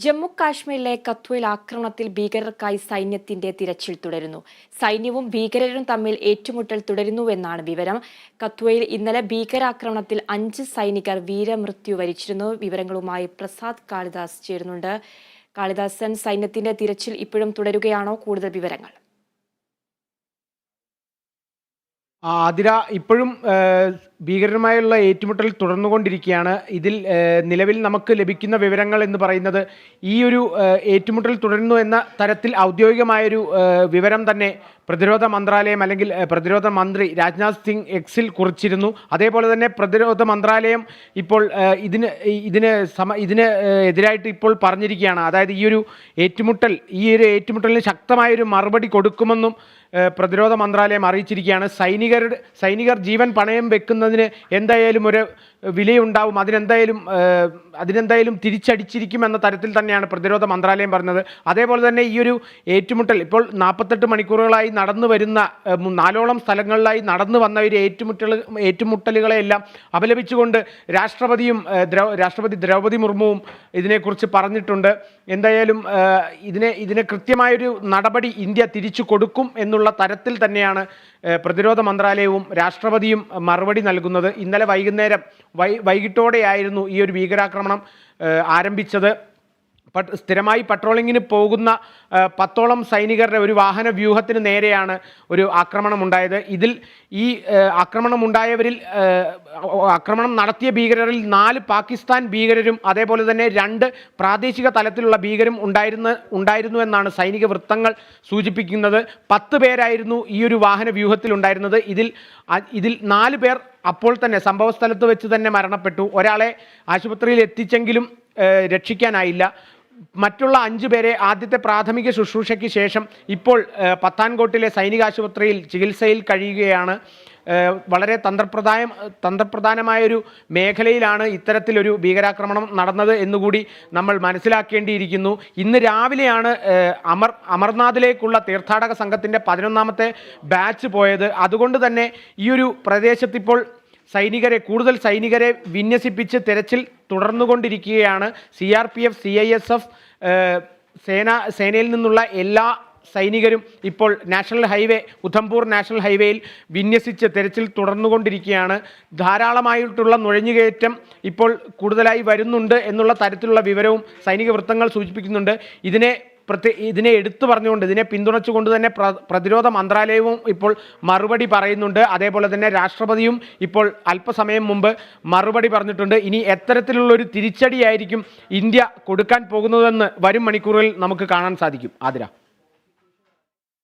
ജമ്മു കാശ്മീരിലെ കത്വയിൽ ആക്രമണത്തിൽ ഭീകരർക്കായി സൈന്യത്തിന്റെ തിരച്ചിൽ തുടരുന്നു. സൈന്യവും ഭീകരരും തമ്മിൽ ഏറ്റുമുട്ടൽ തുടരുന്നുവെന്നാണ് വിവരം. കത്വയിൽ ഇന്നലെ ഭീകരാക്രമണത്തിൽ അഞ്ച് സൈനികർ വീരമൃത്യു വരിച്ചിരുന്നു. വിവരങ്ങളുമായി പ്രസാദ് കാളിദാസ് ചേരുന്നുണ്ട്. കാളിദാസൻ സൈന്യത്തിന്റെ തിരച്ചിൽ ഇപ്പോഴും തുടരുകയാണോ? കൂടുതൽ വിവരങ്ങൾ. ആതിര ഇപ്പോഴും ഭീകരരുമായുള്ള ഏറ്റുമുട്ടൽ തുടർന്നുകൊണ്ടിരിക്കുകയാണ്. ഇതിൽ നിലവിൽ നമുക്ക് ലഭിക്കുന്ന വിവരങ്ങൾ എന്ന് പറയുന്നത് ഈ ഒരു ഏറ്റുമുട്ടൽ തുടരുന്നു എന്ന തരത്തിൽ ഔദ്യോഗികമായൊരു വിവരം തന്നെ പ്രതിരോധ മന്ത്രാലയം അല്ലെങ്കിൽ പ്രതിരോധ മന്ത്രി രാജ്നാഥ് സിംഗ് എക്സിൽ കുറിച്ചിരുന്നു. അതേപോലെ തന്നെ പ്രതിരോധ മന്ത്രാലയം ഇപ്പോൾ ഇതിന് ഇതിന് സമ ഇതിന് എതിരായിട്ട് ഇപ്പോൾ പറഞ്ഞിരിക്കുകയാണ്. അതായത് ഈ ഒരു ഏറ്റുമുട്ടൽ ഈ ഒരു ഏറ്റുമുട്ടലിന് ശക്തമായൊരു മറുപടി കൊടുക്കുമെന്നും പ്രതിരോധ മന്ത്രാലയം അറിയിച്ചിരിക്കുകയാണ്. സൈനികരുടെ സൈനികർ ജീവൻ പണയം വെക്കുന്നതിന് എന്തായാലും ഒരു വിലയുണ്ടാവും. അതിനെന്തായാലും അതിനെന്തായാലും തിരിച്ചടിച്ചിരിക്കും എന്ന തരത്തിൽ തന്നെയാണ് പ്രതിരോധ മന്ത്രാലയം പറഞ്ഞത്. അതേപോലെ തന്നെ ഈ ഒരു ഏറ്റുമുട്ടൽ ഇപ്പോൾ നാൽപ്പത്തെട്ട് മണിക്കൂറുകളായി നടന്നു വരുന്ന നാലോളം സ്ഥലങ്ങളിലായി നടന്നു വന്ന ഒരു ഏറ്റുമുട്ടൽ ഏറ്റുമുട്ടലുകളെയെല്ലാം അപലപിച്ചുകൊണ്ട് രാഷ്ട്രപതിയും രാഷ്ട്രപതി ദ്രൗപദി മുർമുവും ഇതിനെക്കുറിച്ച് പറഞ്ഞിട്ടുണ്ട്. എന്തായാലും ഇതിനെ ഇതിന് കൃത്യമായൊരു നടപടി ഇന്ത്യ തിരിച്ചു കൊടുക്കും എന്നുള്ള തരത്തിൽ തന്നെയാണ് പ്രതിരോധ മന്ത്രാലയവും രാഷ്ട്രപതിയും മറുപടി നൽകുന്നത്. ഇന്നലെ വൈകുന്നേരം വൈ വൈകിട്ടോടെയായിരുന്നു ഈ ഒരു ഭീകരാക്രമണം ആരംഭിച്ചത്. സ്ഥിരമായി പട്രോളിങ്ങിന് പോകുന്ന പത്തോളം സൈനികരുടെ ഒരു വാഹന വ്യൂഹത്തിന് നേരെയാണ് ഒരു ആക്രമണം ഉണ്ടായത് ഇതിൽ ഈ ആക്രമണം ഉണ്ടായവരിൽ ആക്രമണം നടത്തിയ ഭീകരരിൽ നാല് പാകിസ്ഥാൻ ഭീകരരും അതേപോലെ തന്നെ രണ്ട് പ്രാദേശിക തലത്തിലുള്ള ഭീകരും ഉണ്ടായിരുന്ന ഉണ്ടായിരുന്നു എന്നാണ് സൈനിക വൃത്തങ്ങൾ സൂചിപ്പിക്കുന്നത്. പത്ത് പേരായിരുന്നു ഈ ഒരു വാഹന വ്യൂഹത്തിൽ ഉണ്ടായിരുന്നത്. ഇതിൽ ഇതിൽ നാല് പേർ അപ്പോൾ തന്നെ സംഭവ സ്ഥലത്ത് വെച്ച് തന്നെ മരണപ്പെട്ടു. ഒരാളെ ആശുപത്രിയിൽ എത്തിച്ചെങ്കിലും രക്ഷിക്കാനായില്ല. മറ്റുള്ള അഞ്ചു പേരെ ആദ്യത്തെ പ്രാഥമിക ശുശ്രൂഷയ്ക്ക് ശേഷം ഇപ്പോൾ പത്താൻകോട്ടിലെ സൈനിക ആശുപത്രിയിൽ ചികിത്സയിൽ കഴിയുകയാണ്. വളരെ തന്ത്രപ്രധാന തന്ത്രപ്രധാനമായൊരു മേഖലയിലാണ് ഇത്തരത്തിലൊരു ഭീകരാക്രമണം നടന്നത് എന്നുകൂടി നമ്മൾ മനസ്സിലാക്കേണ്ടിയിരിക്കുന്നു. ഇന്ന് രാവിലെയാണ് അമർ അമർനാഥിലേക്കുള്ള തീർത്ഥാടക സംഘത്തിന്റെ പതിനൊന്നാമത്തെ ബാച്ച് പോയത്. അതുകൊണ്ട് തന്നെ ഈ ഒരു പ്രദേശത്തിപ്പോൾ സൈനികരെ കൂടുതൽ സൈനികരെ വിന്യസിപ്പിച്ച് തെരച്ചിൽ തുടർന്നുകൊണ്ടിരിക്കുകയാണ്. C R P F C I S F സേന സേനയിൽ നിന്നുള്ള എല്ലാ സൈനികരും ഇപ്പോൾ നാഷണൽ ഹൈവേ ഉധംപൂർ നാഷണൽ ഹൈവേയിൽ വിന്യസിച്ച് തെരച്ചിൽ തുടർന്നുകൊണ്ടിരിക്കുകയാണ്. ധാരാളമായിട്ടുള്ള നുഴഞ്ഞുകയറ്റം ഇപ്പോൾ കൂടുതലായി വരുന്നുണ്ട് എന്നുള്ള തരത്തിലുള്ള വിവരവും സൈനിക വൃത്തങ്ങൾ സൂചിപ്പിക്കുന്നുണ്ട്. ഇതിനെ പ്രത്യേ ഇതിനെ എടുത്തു പറഞ്ഞുകൊണ്ട് ഇതിനെ പിന്തുണച്ചുകൊണ്ട് തന്നെ പ്രതിരോധ മന്ത്രാലയവും ഇപ്പോൾ മറുപടി പറയുന്നുണ്ട്. അതേപോലെ തന്നെ രാഷ്ട്രപതിയും ഇപ്പോൾ അല്പസമയം മുമ്പ് മറുപടി പറഞ്ഞിട്ടുണ്ട്. ഇനി എത്തരത്തിലുള്ളൊരു തിരിച്ചടിയായിരിക്കും ഇന്ത്യ കൊടുക്കാൻ പോകുന്നതെന്ന് വരും മണിക്കൂറുകളിൽ നമുക്ക് കാണാൻ സാധിക്കും. ആതിര.